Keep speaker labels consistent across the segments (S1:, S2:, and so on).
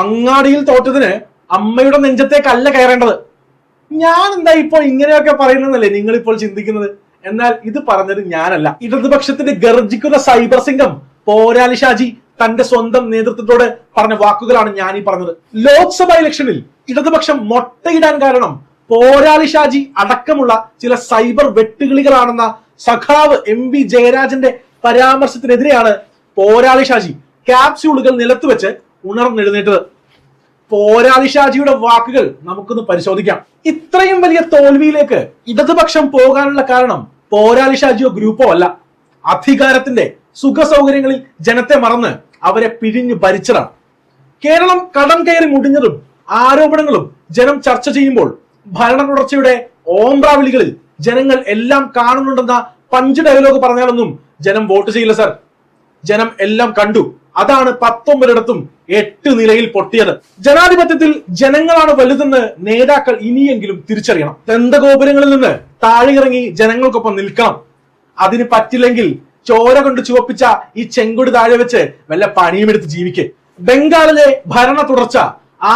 S1: അങ്ങാടിയിൽ തോറ്റതിന് അമ്മയുടെ നെഞ്ചത്തേക്കല്ല കയറേണ്ടത്. ഞാൻ എന്താ ഇപ്പോൾ ഇങ്ങനെയൊക്കെ പറയുന്നതല്ലേ നിങ്ങൾ ഇപ്പോൾ ചിന്തിക്കുന്നത്? എന്നാൽ ഇത് പറഞ്ഞത് ഞാനല്ല. ഇടതുപക്ഷത്തിന്റെ ഗർജിക്കുന്ന സൈബർ സിംഗം പോരാലി ഷാജി തന്റെ സ്വന്തം നേതൃത്വത്തോട് പറഞ്ഞ വാക്കുകളാണ് ഞാൻ ഈ പറഞ്ഞത്. ലോക്സഭാ ഇലക്ഷനിൽ ഇടതുപക്ഷം മൊട്ടയിടാൻ കാരണം പോരാളി ഷാജി അടക്കമുള്ള ചില സൈബർ വെട്ടുകിളികളാണെന്ന സഖാവ് എം വി ജയരാജന്റെ പരാമർശത്തിനെതിരെയാണ് പോരാളി ഷാജി ക്യാപ്സ്യൂളുകൾ നിലത്തുവെച്ച് ഉണർന്നെഴുന്നേറ്റത്. പോരാളി ഷാജിയുടെ വാക്കുകൾ നമുക്കൊന്ന് പരിശോധിക്കാം. ഇത്രയും വലിയ തോൽവിയിലേക്ക് ഇടതുപക്ഷം പോകാനുള്ള കാരണം പോരാളി ഷാജിയോ ഗ്രൂപ്പോ അല്ല. അധികാരത്തിന്റെ സുഖ സൗകര്യങ്ങളിൽ ജനത്തെ മറന്ന് അവരെ പിഴിഞ്ഞു ഭരിച്ചതാണ്. കേരളം കടം കയറി മുടിഞ്ഞതും ആരോപണങ്ങളും ജനം ചർച്ച ചെയ്യുമ്പോൾ ഭരണ തുടർച്ചയുടെ ഓമ്പ്രാവിളികളിൽ ജനങ്ങൾ എല്ലാം കാണുന്നുണ്ടെന്ന പഞ്ച് ഡയലോഗ് പറഞ്ഞാലൊന്നും ജനം വോട്ട് ചെയ്യില്ല സർ ജനം എല്ലാം കണ്ടു. അതാണ് പത്തൊമ്പതിടത്തും എട്ട് നിലയിൽ പൊട്ടിയത്. ജനാധിപത്യത്തിൽ ജനങ്ങളാണ് വലുതെന്ന് നേതാക്കൾ ഇനിയെങ്കിലും തിരിച്ചറിയണം. ദന്തഗോപുരങ്ങളിൽ നിന്ന് താഴെയിറങ്ങി ജനങ്ങൾക്കൊപ്പം നിൽക്കണം. അതിന് പറ്റില്ലെങ്കിൽ ചോര കൊണ്ട് ചുവപ്പിച്ച ഈ ചെങ്കൊടി താഴെ വെച്ച് വല്ല പണിയുമെടുത്ത് ജീവിക്കെ. ബംഗാളിലെ ഭരണ തുടർച്ച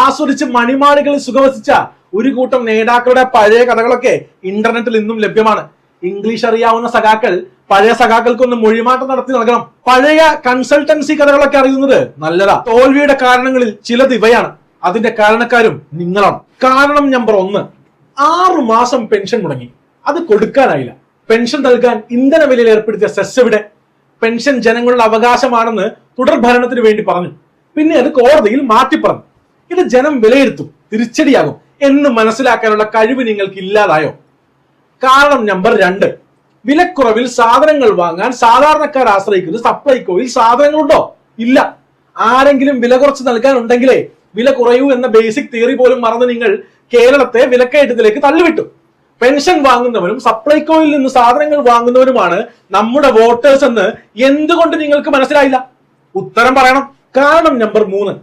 S1: ആസ്വദിച്ച് മണിമാളികളിൽ സുഖവസിച്ച ഒരു കൂട്ടം നേതാക്കളുടെ പഴയ കഥകളൊക്കെ ഇന്റർനെറ്റിൽ ഇന്നും ലഭ്യമാണ്. ഇംഗ്ലീഷ് അറിയാവുന്ന സഖാക്കൾ പഴയ സഖാക്കൾക്കൊന്ന് മൊഴിമാറ്റം നടത്തി നൽകണം. പഴയ കൺസൾട്ടൻസി കഥകളൊക്കെ അറിയുന്നത് നല്ലതാ. തോൽവിയുടെ കാരണങ്ങളിൽ ചിലത് ഇവയാണ്. അതിന്റെ കാരണക്കാരും നിങ്ങളാണ്. കാരണം നമ്പർ ഒന്ന് ആറു മാസം പെൻഷൻ മുടങ്ങി. അത് കൊടുക്കാനായില്ല. പെൻഷൻ നൽകാൻ ഇന്ധന വിലയിൽ ഏർപ്പെടുത്തിയ സെസ് എവിടെ? പെൻഷൻ ജനങ്ങളുടെ അവകാശമാണെന്ന് തുടർ ഭരണത്തിന് വേണ്ടി പറഞ്ഞു. പിന്നെ അത് കോടതിയിൽ മാറ്റി പറഞ്ഞു ഇത് ജനം വിലയിരുത്തും തിരിച്ചടിയാകും എന്ന് മനസ്സിലാക്കാനുള്ള കഴിവ് നിങ്ങൾക്ക് ഇല്ലാതായോ കാരണം നമ്പർ രണ്ട് വിലക്കുറവിൽ സാധനങ്ങൾ വാങ്ങാൻ സാധാരണക്കാർ ആശ്രയിക്കുന്നത് സപ്ലൈകോയിൽ സാധനങ്ങളുണ്ടോ? ഇല്ല. ആരെങ്കിലും വില കുറച്ച് നൽകാനുണ്ടെങ്കിലേ വില കുറയൂ എന്ന ബേസിക് തിയറി പോലും മറന്ന് നിങ്ങൾ കേരളത്തെ വിലക്കയറ്റത്തിലേക്ക് തള്ളിവിട്ടു. പെൻഷൻ വാങ്ങുന്നവരും സപ്ലൈകോയിൽ നിന്ന് സാധനങ്ങൾ വാങ്ങുന്നവരുമാണ് നമ്മുടെ വോട്ടേഴ്സ് എന്ന് എന്തുകൊണ്ട് നിങ്ങൾക്ക് മനസ്സിലായില്ല? ഉത്തരം പറയണം. കാരണം നമ്പർ മൂന്ന്.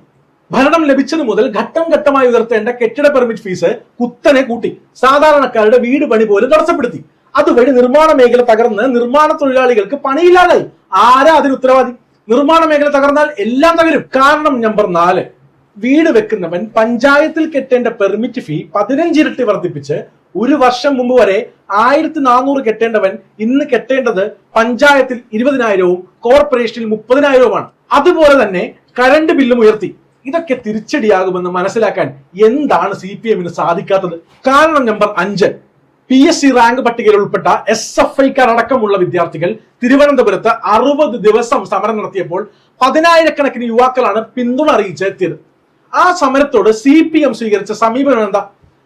S1: ഭരണം ലഭിച്ചത് മുതൽ ഘട്ടം ഘട്ടമായി ഉയർത്തേണ്ട കെട്ടിട പെർമിറ്റ് ഫീസ് കുത്തനെ കൂട്ടി. സാധാരണക്കാരുടെ വീട് പണി പോലും തടസ്സപ്പെടുത്തി. അതുവഴി നിർമ്മാണ മേഖല തകർന്ന് നിർമ്മാണ തൊഴിലാളികൾക്ക് പണിയില്ലാതായി. ആരാ അതിന് ഉത്തരവാദി? നിർമ്മാണ മേഖല തകർന്നാൽ എല്ലാം തകരും. കാരണം നമ്പർ നാല് വീട് വെക്കുന്നവൻ പഞ്ചായത്തിൽ കെട്ടേണ്ട പെർമിറ്റ് ഫീ പതിനഞ്ചിരട്ടി വർദ്ധിപ്പിച്ച് ഒരു വർഷം മുമ്പ് വരെ ആയിരത്തി നാനൂറ് കെട്ടേണ്ടവൻ ഇന്ന് കെട്ടേണ്ടത് പഞ്ചായത്തിൽ ഇരുപതിനായിരവും കോർപ്പറേഷനിൽ മുപ്പതിനായിരവുമാണ്. അതുപോലെ തന്നെ കരണ്ട് ബില്ലും ഉയർത്തി. ഇതൊക്കെ തിരിച്ചടിയാകുമെന്ന് മനസ്സിലാക്കാൻ എന്താണ് സി പി എമ്മിന് സാധിക്കാത്തത്? കാരണം നമ്പർ അഞ്ച് പി എസ് സി റാങ്ക് പട്ടികയിൽ ഉൾപ്പെട്ട എസ് എഫ് ഐക്കാർ അടക്കമുള്ള വിദ്യാർത്ഥികൾ തിരുവനന്തപുരത്ത് അറുപത് ദിവസം സമരം നടത്തിയപ്പോൾ പതിനായിരക്കണക്കിന് യുവാക്കളാണ് പിന്തുണ അറിയിച്ച് എത്തിയത് ആ സമരത്തോട് സി പി എം സ്വീകരിച്ച സമീപനം എന്താ?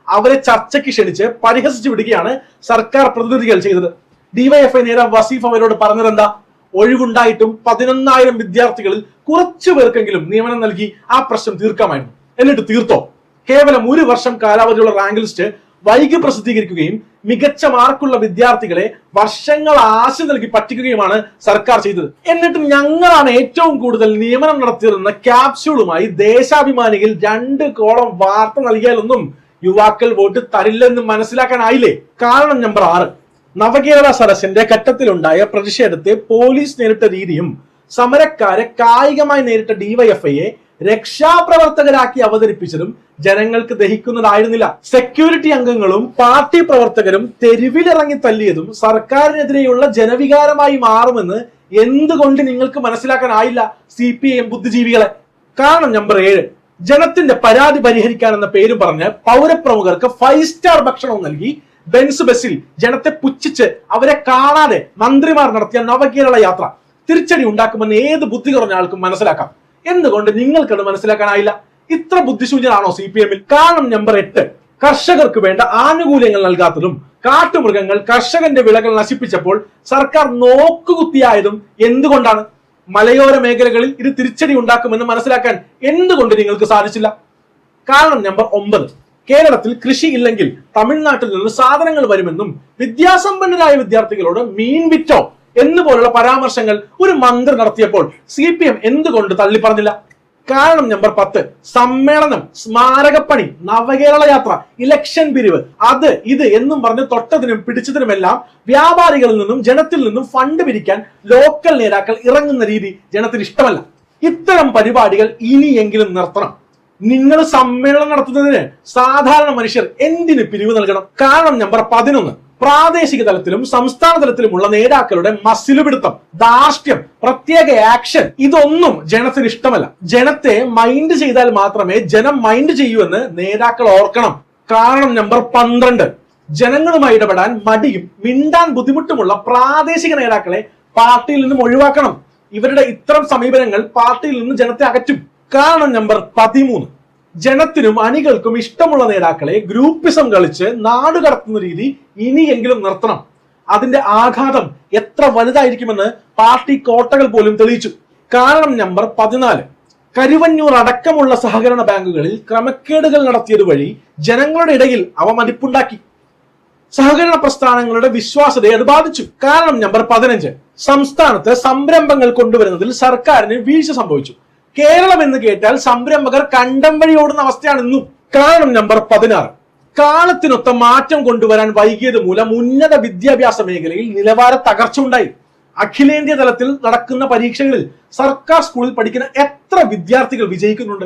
S1: അവരെ ചർച്ചയ്ക്ക് ക്ഷണിച്ച് പരിഹസിച്ചു വിടുകയാണ് സർക്കാർ പ്രതിനിധികൾ ചെയ്തത്. ഡിവൈഎഫ്ഐ നേതാവ് വസീഫ് അവരോട് പറഞ്ഞതെന്താ ഒഴിവുണ്ടായിട്ടും പതിനൊന്നായിരം വിദ്യാർത്ഥികളിൽ കുറച്ചു പേർക്കെങ്കിലും നിയമനം നൽകി ആ പ്രശ്നം തീർക്കാമായിരുന്നു. എന്നിട്ട് തീർത്തോ? കേവലം ഒരു വർഷം കാലാവധിയുള്ള റാങ്ക് ലിസ്റ്റ് വൈകി പ്രസിദ്ധീകരിക്കുകയും മികച്ച മാർക്കുള്ള വിദ്യാർത്ഥികളെ വർഷങ്ങൾ ആശ നൽകി പറ്റിക്കുകയുമാണ് സർക്കാർ ചെയ്തത്. എന്നിട്ടും ഞങ്ങളാണ് ഏറ്റവും കൂടുതൽ നിയമനം നടത്തിയിരുന്ന ക്യാപ്സ്യൂളുമായി ദേശാഭിമാനിയിൽ രണ്ട് കോളം വാർത്ത നൽകിയാലൊന്നും യുവാക്കൾ വോട്ട് തരില്ലെന്ന് മനസ്സിലാക്കാനായില്ലേ? കാരണം നമ്പർ ആറ്. നവകേരള സദസ്സിന്റെ ഘട്ടത്തിലുണ്ടായ പ്രതിഷേധത്തെ പോലീസ് നേരിട്ട രീതിയും സമരക്കാരെ കായികമായി നേരിട്ട ഡിവൈഎഫ്ഐയെ രക്ഷാപ്രവർത്തകരാക്കി അവതരിപ്പിച്ചതും ജനങ്ങൾക്ക് ദഹിക്കുന്നതായിരുന്നില്ല. സെക്യൂരിറ്റി അംഗങ്ങളും പാർട്ടി പ്രവർത്തകരും തെരുവിലിറങ്ങി തല്ലിയതും സർക്കാരിനെതിരെയുള്ള ജനവികാരമായി മാറുമെന്ന് എന്തുകൊണ്ട് നിങ്ങൾക്ക് മനസ്സിലാക്കാനായില്ല സി പി എം ബുദ്ധിജീവികളെ? കാരണം നമ്പർ ഏഴ് ജനത്തിന്റെ പരാതി പരിഹരിക്കാൻ എന്ന പേര് പറഞ്ഞ് പൗരപ്രമുഖർക്ക് ഫൈവ് സ്റ്റാർ ഭക്ഷണവും നൽകി ബെൻസ് ബസ്സിൽ ജനത്തെ പുച്ഛിച്ച് അവരെ കാണാതെ മന്ത്രിമാർ നടത്തിയ നവകേരള യാത്ര. തിരിച്ചടി ഉണ്ടാക്കുമെന്ന് ഏത് ബുദ്ധി കുറഞ്ഞ ആൾക്കും മനസ്സിലാക്കാം. എന്തുകൊണ്ട് നിങ്ങൾക്കത് മനസ്സിലാക്കാനായില്ല? ഇത്ര ബുദ്ധിശൂന്യനാണോ സി പി എമ്മിൽ കാരണം നമ്പർ എട്ട് കർഷകർക്ക് വേണ്ട ആനുകൂല്യങ്ങൾ നൽകാത്തതും കാട്ടുമൃഗങ്ങൾ കർഷകന്റെ വിളകൾ നശിപ്പിച്ചപ്പോൾ സർക്കാർ നോക്കുകുത്തിയായതും എന്തുകൊണ്ടാണ്? മലയോര മേഖലകളിൽ ഇത് തിരിച്ചടി ഉണ്ടാക്കുമെന്ന് മനസ്സിലാക്കാൻ എന്തുകൊണ്ട് നിങ്ങൾക്ക് സാധിച്ചില്ല? കാരണം നമ്പർ ഒമ്പത് കേരളത്തിൽ കൃഷി ഇല്ലെങ്കിൽ തമിഴ്നാട്ടിൽ നിന്ന് സാധനങ്ങൾ വരുമെന്നും വിദ്യാസമ്പന്നരായ വിദ്യാർത്ഥികളോട് മീൻ വിറ്റോ? എന്നുപോലുള്ള പരാമർശങ്ങൾ ഒരു മന്ത്രി നടത്തിയപ്പോൾ സി പി എം എന്തുകൊണ്ട് തള്ളി പറഞ്ഞില്ല? കാരണം നമ്പർ പത്ത് സമ്മേളനം സ്മാരകപ്പണി നവകേരള യാത്ര ഇലക്ഷൻ പിരിവ് അത് ഇത് എന്നും പറഞ്ഞ് തൊട്ടതിനും പിടിച്ചതിനുമെല്ലാം വ്യാപാരികളിൽ നിന്നും ജനത്തിൽ നിന്നും ഫണ്ട് പിരിക്കാൻ ലോക്കൽ നേതാക്കൾ ഇറങ്ങുന്ന രീതി ജനത്തിന് ഇഷ്ടമല്ല. ഇത്തരം പരിപാടികൾ ഇനിയെങ്കിലും നിർത്തണം. നിങ്ങൾ സമ്മേളനം നടത്തുന്നതിന് സാധാരണ മനുഷ്യർ എന്തിന് പിരിവ് നൽകണം? കാരണം നമ്പർ പതിനൊന്ന് പ്രാദേശിക തലത്തിലും സംസ്ഥാന തലത്തിലുമുള്ള നേതാക്കളുടെ മസിലുപിടുത്തം ധാർഷ്ട്യം പ്രത്യേക ആക്ഷൻ ഇതൊന്നും ജനത്തിന് ഇഷ്ടമല്ല. ജനത്തെ മൈൻഡ് ചെയ്താൽ മാത്രമേ ജനം മൈൻഡ് ചെയ്യൂ എന്ന് നേതാക്കൾ ഓർക്കണം. കാരണം നമ്പർ പന്ത്രണ്ട് ജനങ്ങളുമായി ഇടപെടാൻ മടിയും മിണ്ടാൻ ബുദ്ധിമുട്ടുമുള്ള പ്രാദേശിക നേതാക്കളെ പാർട്ടിയിൽ നിന്നും ഒഴിവാക്കണം. ഇവരുടെ ഇത്തരം സമീപനങ്ങൾ പാർട്ടിയിൽ നിന്ന് ജനത്തെ അകറ്റും. കാരണം നമ്പർ പതിമൂന്ന് ജനത്തിനും അണികൾക്കും ഇഷ്ടമുള്ള നേതാക്കളെ ഗ്രൂപ്പിസം കളിച്ച് നാട് കടത്തുന്ന രീതി ഇനിയെങ്കിലും നിർത്തണം. അതിന്റെ ആഘാതം എത്ര വലുതായിരിക്കുമെന്ന് പാർട്ടി കോട്ടകൾ പോലും തെളിയിച്ചു. കാരണം നമ്പർ പതിനാല്. കരുവന്നൂർ അടക്കമുള്ള സഹകരണ ബാങ്കുകളിൽ ക്രമക്കേടുകൾ നടത്തിയത് വഴി ജനങ്ങളുടെ ഇടയിൽ അവ മതിപ്പുണ്ടാക്കി. സഹകരണ പ്രസ്ഥാനങ്ങളുടെ വിശ്വാസതയെ അത് ബാധിച്ചു. കാരണം നമ്പർ പതിനഞ്ച്. സംസ്ഥാനത്ത് സംരംഭങ്ങൾ കൊണ്ടുവരുന്നതിൽ സർക്കാരിന് വീഴ്ച സംഭവിച്ചു. കേരളം എന്ന് കേട്ടാൽ സംരംഭകർ കണ്ടം വഴി ഓടുന്ന അവസ്ഥയാണ് ഇന്നും. കാരണം നമ്പർ പതിനാറ്. കാലത്തിനൊത്ത മാറ്റം കൊണ്ടുവരാൻ വൈകിയത് മൂലം ഉന്നത വിദ്യാഭ്യാസ മേഖലയിൽ നിലവാര തകർച്ച ഉണ്ടായി അഖിലേന്ത്യ തലത്തിൽ നടക്കുന്ന പരീക്ഷകളിൽ സർക്കാർ സ്കൂളിൽ പഠിക്കുന്ന എത്ര വിദ്യാർത്ഥികൾ വിജയിക്കുന്നുണ്ട്?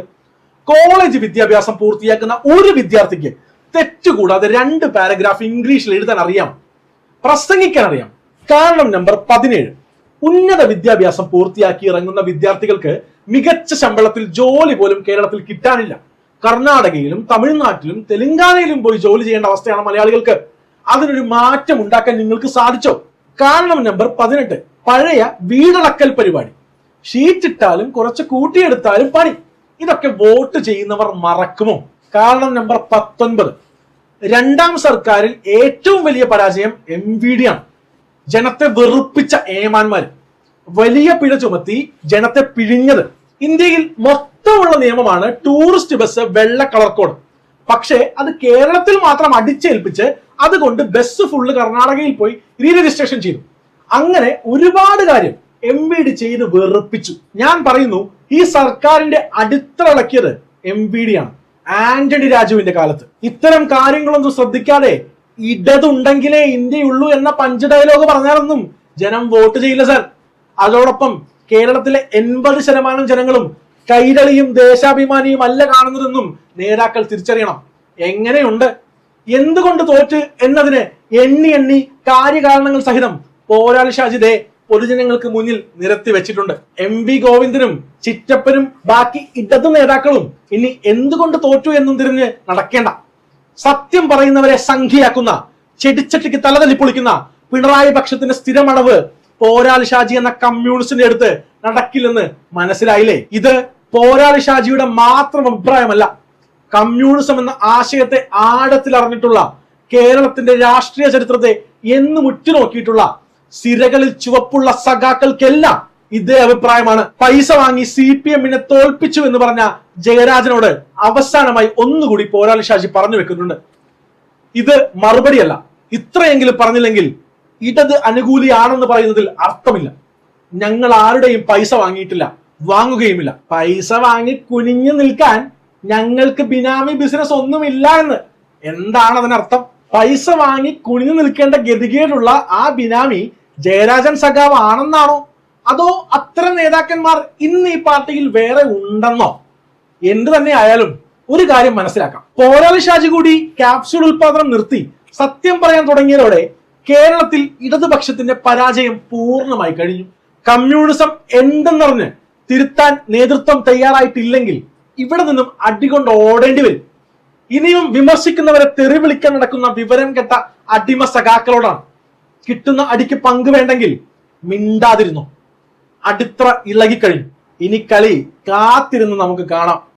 S1: കോളേജ് വിദ്യാഭ്യാസം പൂർത്തിയാക്കുന്ന ഒരു വിദ്യാർത്ഥിക്ക് തെറ്റുകൂടാതെ രണ്ട് പാരഗ്രാഫ് ഇംഗ്ലീഷിൽ എഴുതാൻ അറിയാം. പ്രസംഗിക്കാൻ അറിയാം. കാരണം നമ്പർ പതിനേഴ്. ഉന്നത വിദ്യാഭ്യാസം പൂർത്തിയാക്കി ഇറങ്ങുന്ന വിദ്യാർത്ഥികൾക്ക് മികച്ച ശമ്പളത്തിൽ ജോലി പോലും കേരളത്തിൽ കിട്ടാനില്ല. കർണാടകയിലും തമിഴ്നാട്ടിലും തെലങ്കാനയിലും പോയി ജോലി ചെയ്യേണ്ട അവസ്ഥയാണ് മലയാളികൾക്ക്. അതിനൊരു മാറ്റം ഉണ്ടാക്കാൻ നിങ്ങൾക്ക് സാധിച്ചോ? കാരണം നമ്പർ പതിനെട്ട് പഴയ വീടടക്കൽ പരിപാടി. ഷീറ്റ് ഇട്ടാലും കുറച്ച് കൂട്ടിയെടുത്താലും പണി. ഇതൊക്കെ വോട്ട് ചെയ്യുന്നവർ മറക്കുമോ? കാരണം നമ്പർ പത്തൊൻപത് രണ്ടാം സർക്കാരിൽ ഏറ്റവും വലിയ പരാജയം എം വി ഡി ആണ്. ജനത്തെ വെറുപ്പിച്ച ഏമാന്മാർ വലിയ പിഴ ചുമത്തി ജനത്തെ പിഴിഞ്ഞത്. ഇന്ത്യയിൽ മൊത്തമുള്ള നിയമമാണ് ടൂറിസ്റ്റ് ബസ് വെള്ള കളർ കോഡ് പക്ഷേ അത് കേരളത്തിൽ മാത്രം അടിച്ചേൽപ്പിച്ച് അതുകൊണ്ട് ബസ് ഫുള്ള് കർണാടകയിൽ പോയി റീ രജിസ്ട്രേഷൻ ചെയ്തു. അങ്ങനെ ഒരുപാട് കാര്യം എം വി ഡി ചെയ്ത് വെറുപ്പിച്ചു. ഞാൻ പറയുന്നു ഈ സർക്കാരിന്റെ അടിത്തറളക്കിയത് എം വി ഡി ആണ്. ആന്റണി രാജുവിന്റെ കാലത്ത്. ഇത്തരം കാര്യങ്ങളൊന്നും ശ്രദ്ധിക്കാതെ ഇടതുണ്ടെങ്കിലേ ഇന്ത്യയുള്ളൂ എന്ന പഞ്ച് ഡയലോഗ് പറഞ്ഞാലൊന്നും ജനം വോട്ട് ചെയ്യില്ല സാർ അതോടൊപ്പം കേരളത്തിലെ എൺപത് ശതമാനം ജനങ്ങളും കൈരളിയും ദേശാഭിമാനിയും അല്ല കാണുന്നതെന്നും നേതാക്കൾ തിരിച്ചറിയണം. എങ്ങനെയുണ്ട്? എന്തുകൊണ്ട് തോറ്റ് എന്നതിന് എണ്ണി എണ്ണി കാര്യകാരണങ്ങൾ സഹിതം പോരാളി ഷാജിദെ പൊതുജനങ്ങൾക്ക് മുന്നിൽ നിരത്തി വെച്ചിട്ടുണ്ട്. എം വി ഗോവിന്ദനും ചിറ്റപ്പനും ബാക്കി ഇടതു നേതാക്കളും ഇനി എന്തുകൊണ്ട് തോറ്റു എന്നും തിരിഞ്ഞ് നടക്കേണ്ട. സത്യം പറയുന്നവരെ സംഖ്യയാക്കുന്ന ചെടിച്ചട്ടിക്ക് തലതല്ലി പൊളിക്കുന്ന പിണറായി പക്ഷത്തിന്റെ സ്ഥിരമടവ് പോരാളി ഷാജി എന്ന കമ്മ്യൂണിസ്റ്റിന്റെ അടുത്ത് നടക്കില്ലെന്ന് മനസ്സിലായില്ലേ? ഇത് പോരാളി ഷാജിയുടെ മാത്രം അഭിപ്രായമല്ല. കമ്മ്യൂണിസം എന്ന ആശയത്തെ ആഴത്തിൽ അറിഞ്ഞിട്ടുള്ള കേരളത്തിന്റെ രാഷ്ട്രീയ ചരിത്രത്തെ എന്നും ഉറ്റുനോക്കിയിട്ടുള്ള സിരകളിൽ ചുവപ്പുള്ള സഖാക്കൾക്കെല്ലാം ഇതേ അഭിപ്രായമാണ്. പൈസ വാങ്ങി സി പി എമ്മിനെ തോൽപ്പിച്ചു എന്ന് പറഞ്ഞ ജയരാജനോട് അവസാനമായി ഒന്നുകൂടി പോരാളി ഷാജി പറഞ്ഞു വെക്കുന്നുണ്ട്. ഇത് മറുപടിയല്ല. ഇത്രയെങ്കിലും പറഞ്ഞില്ലെങ്കിൽ ഇടത് അനുകൂലിയാണെന്ന് പറയുന്നതിൽ അർത്ഥമില്ല. ഞങ്ങൾ ആരുടെയും പൈസ വാങ്ങിയിട്ടില്ല വാങ്ങുകയുമില്ല. പൈസ വാങ്ങി കുനിഞ്ഞു നിൽക്കാൻ ഞങ്ങൾക്ക് ബിനാമി ബിസിനസ് ഒന്നുമില്ല എന്ന്. എന്താണ് അതിനർത്ഥം? പൈസ വാങ്ങി കുനിഞ്ഞു നിൽക്കേണ്ട ഗതികേടുള്ള ആ ബിനാമി ജയരാജൻ സഖാവ് ആണെന്നാണോ? അതോ അത്തരം നേതാക്കന്മാർ ഇന്ന് ഈ പാർട്ടിയിൽ വേറെ ഉണ്ടെന്നോ? എന്ത് തന്നെ ആയാലും ഒരു കാര്യം മനസ്സിലാക്കാം. പോരാളി ഷാജി കൂടി ക്യാപ്സ്യൂൾ ഉൽപാദനം നിർത്തി സത്യം പറയാൻ തുടങ്ങിയതോടെ കേരളത്തിൽ ഇടതുപക്ഷത്തിന്റെ പരാജയം പൂർണമായി കഴിഞ്ഞു. കമ്മ്യൂണിസം എന്തെന്നറിഞ്ഞ് തിരുത്താൻ നേതൃത്വം തയ്യാറായിട്ടില്ലെങ്കിൽ ഇവിടെ നിന്നും അടികൊണ്ട് ഓടേണ്ടി വരും. ഇനിയും വിമർശിക്കുന്നവരെ തെറി വിളിക്കാൻ നടക്കുന്ന വിവരം കെട്ട അടിമ സഖാക്കളോടാണ് കിട്ടുന്ന അടിക്ക് പങ്ക് വേണ്ടെങ്കിൽ മിണ്ടാതിരുന്നു. അടിത്ര ഇളകിക്കഴിഞ്ഞു. ഇനി കളി കാത്തിരുന്ന് നമുക്ക് കാണാം.